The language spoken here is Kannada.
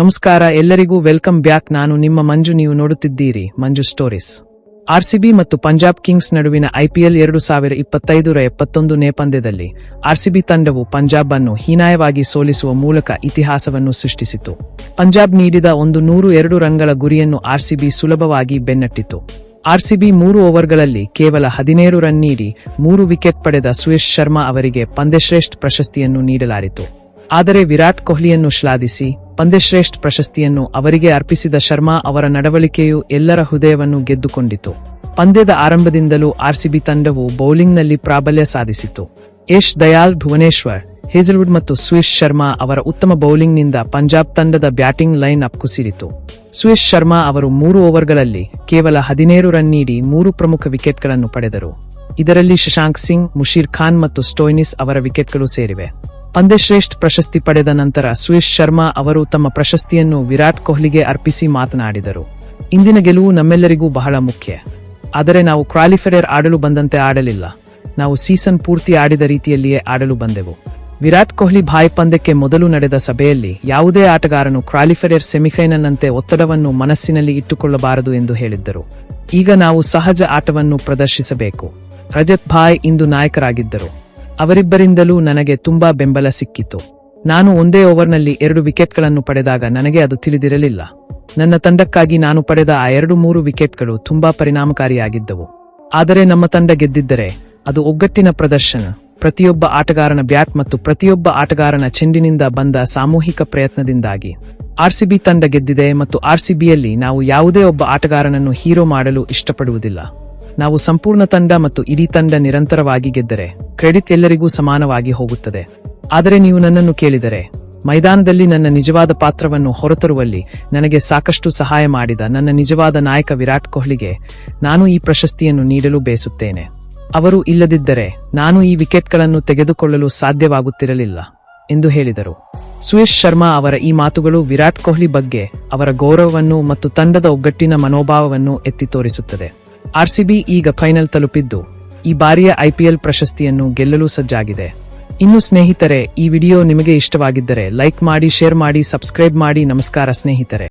ನಮಸ್ಕಾರ, ಎಲ್ಲರಿಗೂ ವೆಲ್ಕಮ್ ಬ್ಯಾಕ್. ನಾನು ನಿಮ್ಮ ಮಂಜು, ನೀವು ನೋಡುತ್ತಿದ್ದೀರಿ ಮಂಜು ಸ್ಟೋರೀಸ್. ಆರ್ಸಿಬಿ ಮತ್ತು ಪಂಜಾಬ್ ಕಿಂಗ್ಸ್ ನಡುವಿನ ಐಪಿಎಲ್ ಎರಡು ಸಾವಿರ ಇಪ್ಪತ್ತೈದರ ಎಪ್ಪತ್ತೊಂದನೇ ಪಂದ್ಯದಲ್ಲಿ ಆರ್ಸಿಬಿ ತಂಡವು ಪಂಜಾಬ್ ಅನ್ನು ಹೀನಾಯವಾಗಿ ಸೋಲಿಸುವ ಮೂಲಕ ಇತಿಹಾಸವನ್ನು ಸೃಷ್ಟಿಸಿತು. ಪಂಜಾಬ್ ನೀಡಿದ ಒಂದು ನೂರು ಎರಡು ರನ್ಗಳ ಗುರಿಯನ್ನು ಆರ್ಸಿಬಿ ಸುಲಭವಾಗಿ ಬೆನ್ನಟ್ಟಿತು. ಆರ್ಸಿಬಿ ಮೂರು ಓವರ್ಗಳಲ್ಲಿ ಕೇವಲ ಹದಿನೇಳು ರನ್ ನೀಡಿ ಮೂರು ವಿಕೆಟ್ ಪಡೆದ ಸುಯೇಶ್ ಶರ್ಮಾ ಅವರಿಗೆ ಪಂದ್ಯಶ್ರೇಷ್ಠ ಪ್ರಶಸ್ತಿಯನ್ನು ನೀಡಲಾಯಿತು ಆದರೆ ವಿರಾಟ್ ಕೊಹ್ಲಿಯನ್ನು ಶ್ಲಾಘಿಸಿ ಪಂದ್ಯಶ್ರೇಷ್ಠ ಪ್ರಶಸ್ತಿಯನ್ನು ಅವರಿಗೆ ಅರ್ಪಿಸಿದ ಶರ್ಮಾ ಅವರ ನಡವಳಿಕೆಯು ಎಲ್ಲರ ಹೃದಯವನ್ನು ಗೆದ್ದುಕೊಂಡಿತು. ಪಂದ್ಯದ ಆರಂಭದಿಂದಲೂ ಆರ್ಸಿಬಿ ತಂಡವು ಬೌಲಿಂಗ್ನಲ್ಲಿ ಪ್ರಾಬಲ್ಯ ಸಾಧಿಸಿತು. ಯಶ್ ದಯಾಲ್ ಭುವನೇಶ್ವರ್, ಹೇಜಲ್ವುಡ್ ಮತ್ತು ಸುಯೇಶ್ ಶರ್ಮಾ ಅವರ ಉತ್ತಮ ಬೌಲಿಂಗ್ನಿಂದ ಪಂಜಾಬ್ ತಂಡದ ಬ್ಯಾಟಿಂಗ್ ಲೈನ್ ಅಪ್ ಕುಸಿರಿತು. ಸುಯೇಶ್ ಶರ್ಮಾ ಅವರು ಮೂರು ಓವರ್ಗಳಲ್ಲಿ ಕೇವಲ ಹದಿನೇಳು ರನ್ ನೀಡಿ ಮೂರು ಪ್ರಮುಖ ವಿಕೆಟ್ಗಳನ್ನು ಪಡೆದರು. ಇದರಲ್ಲಿ ಶಶಾಂಕ್ ಸಿಂಗ್ ಮುಷೀರ್ ಖಾನ್ ಮತ್ತು ಸ್ಟೋಯ್ನಿಸ್ ಅವರ ವಿಕೆಟ್ಗಳು ಸೇರಿವೆ. ಪಂದ್ಯಶ್ರೇಷ್ಠ ಪ್ರಶಸ್ತಿ ಪಡೆದ ನಂತರ ಸುಯೇಶ್ ಶರ್ಮಾ ಅವರು ತಮ್ಮ ಪ್ರಶಸ್ತಿಯನ್ನು ವಿರಾಟ್ ಕೊಹ್ಲಿಗೆ ಅರ್ಪಿಸಿ ಮಾತನಾಡಿದರು. ಇಂದಿನ ಗೆಲುವು ನಮ್ಮೆಲ್ಲರಿಗೂ ಬಹಳ ಮುಖ್ಯ. ಆದರೆ ನಾವು ಕ್ವಾಲಿಫೈಯರ್ ಆಡಲು ಬಂದಂತೆ ಆಡಲಿಲ್ಲ. ನಾವು ಸೀಸನ್ ಪೂರ್ತಿ ಆಡಿದ ರೀತಿಯಲ್ಲಿಯೇ ಆಡಲು ಬಂದೆವು. ವಿರಾಟ್ ಕೊಹ್ಲಿ ಭಾಯ್ ಪಂದ್ಯಕ್ಕೆ ಮೊದಲು ನಡೆದ ಸಭೆಯಲ್ಲಿ ಯಾವುದೇ ಆಟಗಾರನು ಕ್ವಾಲಿಫೈಯರ್ ಸೆಮಿಫೈನಲ್ನಂತೆ ಒತ್ತಡವನ್ನು ಮನಸ್ಸಿನಲ್ಲಿ ಇಟ್ಟುಕೊಳ್ಳಬಾರದು ಎಂದು ಹೇಳಿದ್ದರು. ಈಗ ನಾವು ಸಹಜ ಆಟವನ್ನು ಪ್ರದರ್ಶಿಸಬೇಕು. ರಜತ್ ಭಾಯ್ ಇಂದು ನಾಯಕರಾಗಿದ್ದರು. ಅವರಿಬ್ಬರಿಂದಲೂ ನನಗೆ ತುಂಬಾ ಬೆಂಬಲ ಸಿಕ್ಕಿತು. ನಾನು ಒಂದೇ ಓವರ್ನಲ್ಲಿ ಎರಡು ವಿಕೆಟ್ಗಳನ್ನು ಪಡೆದಾಗ ನನಗೆ ಅದು ತಿಳಿದಿರಲಿಲ್ಲ. ನನ್ನ ತಂಡಕ್ಕಾಗಿ ನಾನು ಪಡೆದ ಆ ಎರಡು ಮೂರು ವಿಕೆಟ್ಗಳು ತುಂಬಾ ಪರಿಣಾಮಕಾರಿಯಾಗಿದ್ದವು. ಆದರೆ ನಮ್ಮ ತಂಡ ಗೆದ್ದಿದ್ದರೆ ಅದು ಒಗ್ಗಟ್ಟಿನ ಪ್ರದರ್ಶನ. ಪ್ರತಿಯೊಬ್ಬ ಆಟಗಾರನ ಬ್ಯಾಟ್ ಮತ್ತು ಪ್ರತಿಯೊಬ್ಬ ಆಟಗಾರನ ಚೆಂಡಿನಿಂದ ಬಂದ ಸಾಮೂಹಿಕ ಪ್ರಯತ್ನದಿಂದಾಗಿ. ಆರ್ಸಿಬಿ ತಂಡ ಗೆದ್ದಿದೆ ಮತ್ತು ಆರ್ಸಿಬಿಯಲ್ಲಿ ನಾವು ಯಾವುದೇ ಒಬ್ಬ ಆಟಗಾರನನ್ನು ಹೀರೋ ಮಾಡಲು ಇಷ್ಟಪಡುವುದಿಲ್ಲ. ನಾವು ಸಂಪೂರ್ಣ ತಂಡ ಮತ್ತು ಇಡೀ ತಂಡ ನಿರಂತರವಾಗಿ ಗೆದ್ದರೆ ಕ್ರೆಡಿಟ್ ಎಲ್ಲರಿಗೂ ಸಮಾನವಾಗಿ ಹೋಗುತ್ತದೆ. ಆದರೆ ನೀವು ನನ್ನನ್ನು ಕೇಳಿದರೆ, ಮೈದಾನದಲ್ಲಿ ನನ್ನ ನಿಜವಾದ ಪಾತ್ರವನ್ನು ಹೊರತರುವಲ್ಲಿ ನನಗೆ ಸಾಕಷ್ಟು ಸಹಾಯ ಮಾಡಿದ ನನ್ನ ನಿಜವಾದ ನಾಯಕ ವಿರಾಟ್ ಕೊಹ್ಲಿಗೆ ನಾನು ಈ ಪ್ರಶಸ್ತಿಯನ್ನು ನೀಡಲು ಬಯಸುತ್ತೇನೆ ಅವರು ಇಲ್ಲದಿದ್ದರೆ ನಾನು ಈ ವಿಕೆಟ್ಗಳನ್ನು ತೆಗೆದುಕೊಳ್ಳಲು ಸಾಧ್ಯವಾಗುತ್ತಿರಲಿಲ್ಲ, ಎಂದು ಹೇಳಿದರು. ಸುಯೇಶ್ ಶರ್ಮಾ ಅವರ ಈ ಮಾತುಗಳು ವಿರಾಟ್ ಕೊಹ್ಲಿ ಬಗ್ಗೆ ಅವರ ಗೌರವವನ್ನು ಮತ್ತು ತಂಡದ ಒಗ್ಗಟ್ಟಿನ ಮನೋಭಾವವನ್ನು ಎತ್ತಿ ತೋರಿಸುತ್ತದೆ. ಆರ್ಸಿಬಿ ಈಗ ಫೈನಲ್ ತಲುಪಿದ್ದು, ಈ ಬಾರಿಯ ಐಪಿಎಲ್ ಪ್ರಶಸ್ತಿಯನ್ನು ಗೆಲ್ಲಲು ಸಜ್ಜಾಗಿದೆ. ಇನ್ನು ಸ್ನೇಹಿತರೆ, ಈ ವಿಡಿಯೋ ನಿಮಗೆ ಇಷ್ಟವಾಗಿದ್ದರೆ ಲೈಕ್ ಮಾಡಿ, ಶೇರ್ ಮಾಡಿ, ಸಬ್ಸ್ಕ್ರೈಬ್ ಮಾಡಿ. ನಮಸ್ಕಾರ ಸ್ನೇಹಿತರೆ.